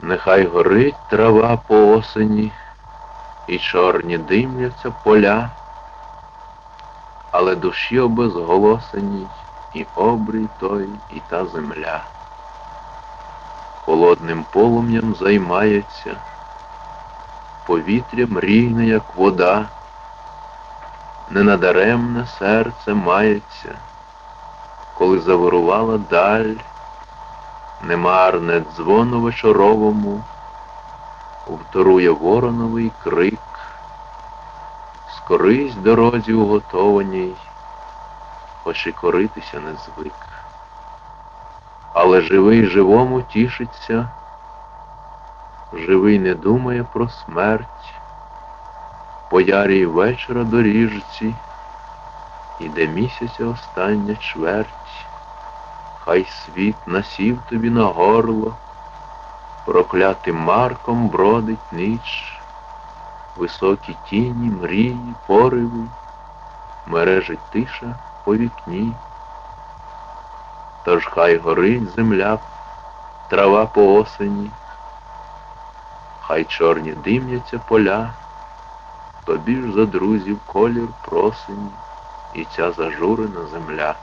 Нехай горить трава по осені, і чорні димляться поля, але душі обезголосеній, і обрій той, і та земля. Холодним полум'ям займається, повітря мрійне, як вода, ненадаремне серце мається, коли завирувала даль, немарне дзвону вечоровому, вторує вороновий крик, скорись дорозі уготованій, хоч і коритися не звик. Але живий живому тішиться, живий не думає про смерть, по ярій вечора доріжці, іде місяця остання чверть, хай світ насів тобі на горло, проклятим марком бродить ніч, високі тіні, мрії, пориви, мережить тиша по вікні. Тож хай горить земля, трава по осені, хай чорні димляться поля, тобі ж за друзів колір просені. І ця зажурена земля.